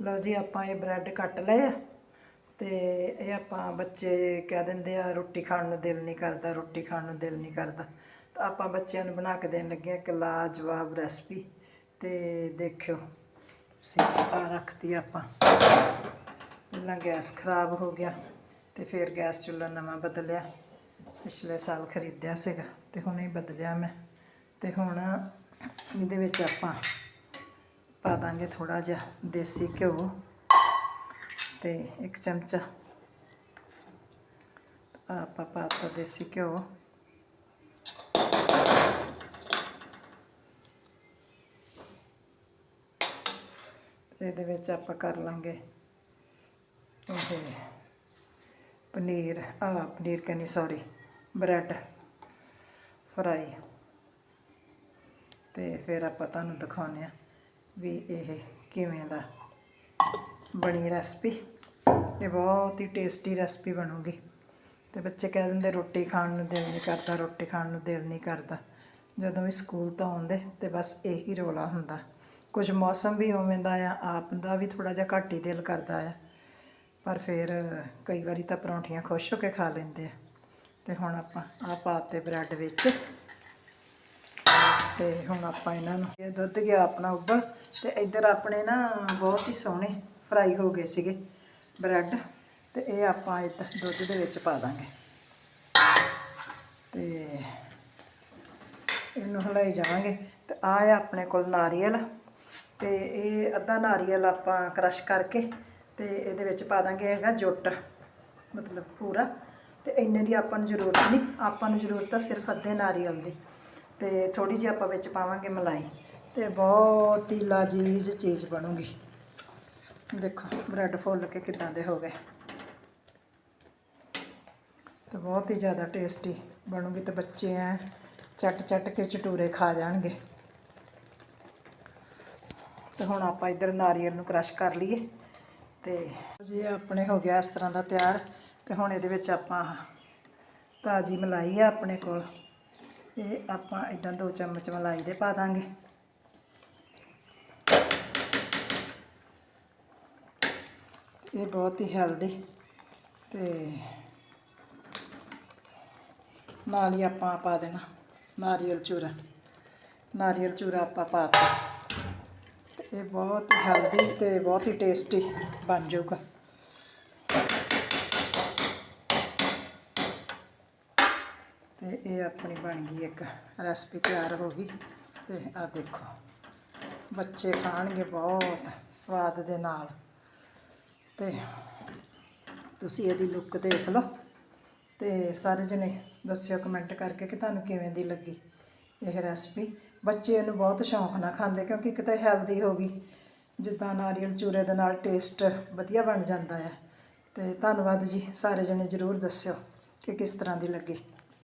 ਲਓ ਜੀ, ਆਪਾਂ ਇਹ ਬ੍ਰੈਡ ਕੱਟ ਲਏ ਆ ਤੇ ਇਹ ਆਪਾਂ ਬੱਚੇ ਕਹਿ ਦਿੰਦੇ ਆ, ਰੋਟੀ ਖਾਣ ਨੂੰ ਦਿਲ ਨਹੀਂ ਕਰਦਾ, ਰੋਟੀ ਖਾਣ ਨੂੰ ਦਿਲ ਨਹੀਂ ਕਰਦਾ। ਤਾਂ ਆਪਾਂ ਬੱਚਿਆਂ ਨੂੰ ਬਣਾ ਕੇ ਦੇਣ ਲੱਗੇ ਆ ਇੱਕ ਲਾਜਵਾਬ ਰੈਸਪੀ ਤੇ ਦੇਖਿਓ ਸਿੱਕਾ ਰੱਖਤੀ ਆਪਾਂ। ਪਹਿਲਾਂ ਗੈਸ ਖਰਾਬ ਹੋ ਗਿਆ ਤੇ ਫਿਰ ਗੈਸ ਚੁੱਲ੍ਹਾ ਨਵਾਂ ਬਦਲਿਆ। ਪਿਛਲੇ ਸਾਲ ਖਰੀਦਿਆ ਸੀਗਾ ਤੇ ਹੁਣ ਇਹ ਬਦਲਿਆ ਮੈਂ। ਤੇ ਹੁਣ ਇਹਦੇ ਵਿੱਚ ਆਪਾਂ ਪਾ ਦਾਂਗੇ ਥੋੜਾ ਜਿਹਾ ਦੇਸੀ ਘਿਓ ਤੇ ਇੱਕ ਚਮਚਾ ਆਹ ਆਪਾਂ ਪਾਤਾ ਦੇਸੀ ਘਿਓ। ਇਹਦੇ ਵਿੱਚ ਆਪਾਂ ਕਰ ਲਾਂਗੇ ਇਹ ਪਨੀਰ ਆ ਪਨੀਰ ਕਹਿੰਦੀ ਸੌਰੀ ਬ੍ਰੈਡ ਫਰਾਈ। ਤੇ ਫਿਰ ਆਪਾਂ ਤੁਹਾਨੂੰ ਦਿਖਾਉਂਦੇ ਆ ਵੀ ਇਹ ਕਿਵੇਂ ਦਾ ਬਣੀ ਰੈਸਪੀ। ਇਹ ਬਹੁਤ ਹੀ ਟੇਸਟੀ ਰੈਸਪੀ ਬਣੂਗੀ। ਤੇ ਬੱਚੇ ਕਹਿ ਦਿੰਦੇ, ਰੋਟੀ ਖਾਣ ਨੂੰ ਦਿਲ ਨਹੀਂ ਕਰਦਾ, ਰੋਟੀ ਖਾਣ ਨੂੰ ਦਿਲ ਨਹੀਂ ਕਰਦਾ। ਜਦੋਂ ਵੀ ਸਕੂਲ ਤੋਂ ਆਉਂਦੇ, ਤੇ ਬਸ ਇਹੀ ਰੋਲਾ ਹੁੰਦਾ। ਕੁਝ ਮੌਸਮ ਵੀ ਉਵੇਂ ਦਾ ਆ, ਆਪ ਦਾ ਵੀ ਥੋੜਾ ਜਿਹਾ ਘੱਟ ਹੀ ਦਿਲ ਕਰਦਾ ਆ। ਪਰ ਫਿਰ ਕਈ ਵਾਰੀ ਤਾਂ ਪਰੌਂਠੀਆਂ ਖੁਸ਼ ਹੋ ਕੇ ਖਾ ਲੈਂਦੇ ਆ। ਤੇ ਹੁਣ ਆਪਾਂ ਆ ਪਾਤੇ ਬ੍ਰੈਡ ਵਿੱਚ। ਤੇ ਹੁਣ ਆਪਾਂ ਇਹਨਾਂ ਨੂੰ, ਇਹ ਦੁੱਧ ਗਿਆ ਆਪਣਾ ਉੱਬਲ। ਤੇ ਇੱਧਰ ਆਪਣੇ ਨਾ ਬਹੁਤ ਹੀ ਸੋਹਣੇ ਫਰਾਈ ਹੋ ਗਏ ਸੀਗੇ ਬ੍ਰੈਡ ਤੇ ਇਹ ਆਪਾਂ ਇੱਧਰ ਦੁੱਧ ਦੇ ਵਿੱਚ ਪਾ ਦਾਂਗੇ। ਤੇ ਇਹਨੂੰ ਹਲਾਈ ਜਾਵਾਂਗੇ ਤੇ ਆ ਹੈ ਆਪਣੇ ਕੋਲ ਨਾਰੀਅਲ ਤੇ ਇਹ ਅੱਧਾ ਨਾਰੀਅਲ ਆਪਾਂ ਕ੍ਰਸ਼ ਕਰਕੇ ਤੇ ਇਹਦੇ ਵਿੱਚ ਪਾ ਦਾਂਗੇ ਹੈਗਾ ਜੁੱਟ, ਮਤਲਬ ਪੂਰਾ। ਤੇ ਇੰਨੇ ਦੀ ਆਪਾਂ ਨੂੰ ਜ਼ਰੂਰਤ ਨਹੀਂ, ਆਪਾਂ ਨੂੰ ਜ਼ਰੂਰਤ ਆ ਸਿਰਫ ਅੱਧੇ ਨਾਰੀਅਲ ਦੀ। ਤੇ ਥੋੜੀ ਜਿਹੀ ਆਪਾਂ ਵਿੱਚ ਪਾਵਾਂਗੇ ਮਲਾਈ। ਤੇ ਬਹੁਤ ਹੀ ਲਾਜੀਜ਼ ਚੀਜ਼ ਬਣੂਗੀ। ਦੇਖੋ ਬ੍ਰੈਡ ਫੁੱਲ ਕੇ ਕਿਦਾਂ ਦੇ ਹੋ ਗਏ। ਤੇ ਬਹੁਤ ਹੀ ਜ਼ਿਆਦਾ ਟੇਸਟੀ ਬਣੂਗੀ ਤੇ ਬੱਚੇ ਐ ਚੱਟ ਚੱਟ ਕੇ ਚਟੂਰੇ ਖਾ ਜਾਣਗੇ। ਤੇ ਹੁਣ ਆਪਾਂ ਇਧਰ ਨਾਰੀਅਲ ਨੂੰ ਕ੍ਰਸ਼ ਕਰ ਲਈਏ। ਤੇ ਜੇ, ਆਪਣੇ ਹੋ ਗਿਆ ਇਸ ਤਰ੍ਹਾਂ ਦਾ ਤਿਆਰ। ਤੇ ਹੁਣ ਇਹਦੇ ਵਿੱਚ ਆਪਾਂ ਤਾਜੀ ਮਲਾਈ ਆ ਆਪਣੇ ਕੋਲ। ਇਹ ਆਪਾਂ ਇਦਾਂ ਦੋ ਚਮਚ ਮਲਾਈ ਦੇ ਪਾ ਦਾਂਗੇ। ਇਹ ਬਹੁਤ ਹੀ ਹੈਲਦੀ ਤੇ ਨਾਲ ਹੀ ਆਪਾਂ ਪਾ ਦੇਣਾ ਨਾਰੀਅਲ ਚੂਰਾ। ਨਾਰੀਅਲ ਚੂਰਾ ਆਪਾਂ ਪਾਤਾ ਤੇ ਇਹ ਬਹੁਤ ਹੈਲਦੀ ਤੇ ਬਹੁਤ ਹੀ ਟੇਸਟੀ ਬਣ ਜਾਊਗਾ। ਤੇ ਇਹ ਆਪਣੀ ਬਣ ਗਈ ਇੱਕ ਰੈਸਪੀ ਤਿਆਰ ਹੋ ਗਈ ਤੇ ਆ ਦੇਖੋ। ਬੱਚੇ ਖਾਣਗੇ ਬਹੁਤ ਸਵਾਦ ਦੇ ਨਾਲ। ਤੇ ਤੁਸੀਂ ਇਹਦੀ ਲੁੱਕ ਦੇਖ ਲਓ ਤੇ ਸਾਰੇ ਜਣੇ ਦੱਸਿਓ ਕਮੈਂਟ ਕਰਕੇ ਕਿ ਤੁਹਾਨੂੰ ਕਿਵੇਂ ਦੀ ਲੱਗੀ ਇਹ ਰੈਸਪੀ ਬੱਚੇ ਇਹਨੂੰ ਬਹੁਤ ਸ਼ੌਂਕ ਨਾਲ ਖਾਂਦੇ ਕਿਉਂਕਿ ਇੱਕ ਤਾਂ ਹੈਲਦੀ ਹੋ ਗਈ। ਜਿੱਦਾਂ ਨਾਰੀਅਲ ਚੂਰੇ ਦੇ ਨਾਲ ਟੇਸਟ ਵਧੀਆ ਬਣ ਜਾਂਦਾ ਹੈ ਤੇ ਧੰਨਵਾਦ ਜੀ, ਸਾਰੇ ਜਣੇ ਜ਼ਰੂਰ ਦੱਸਿਓ ਕਿ ਕਿਸ ਤਰ੍ਹਾਂ ਦੀ ਲੱਗੀ।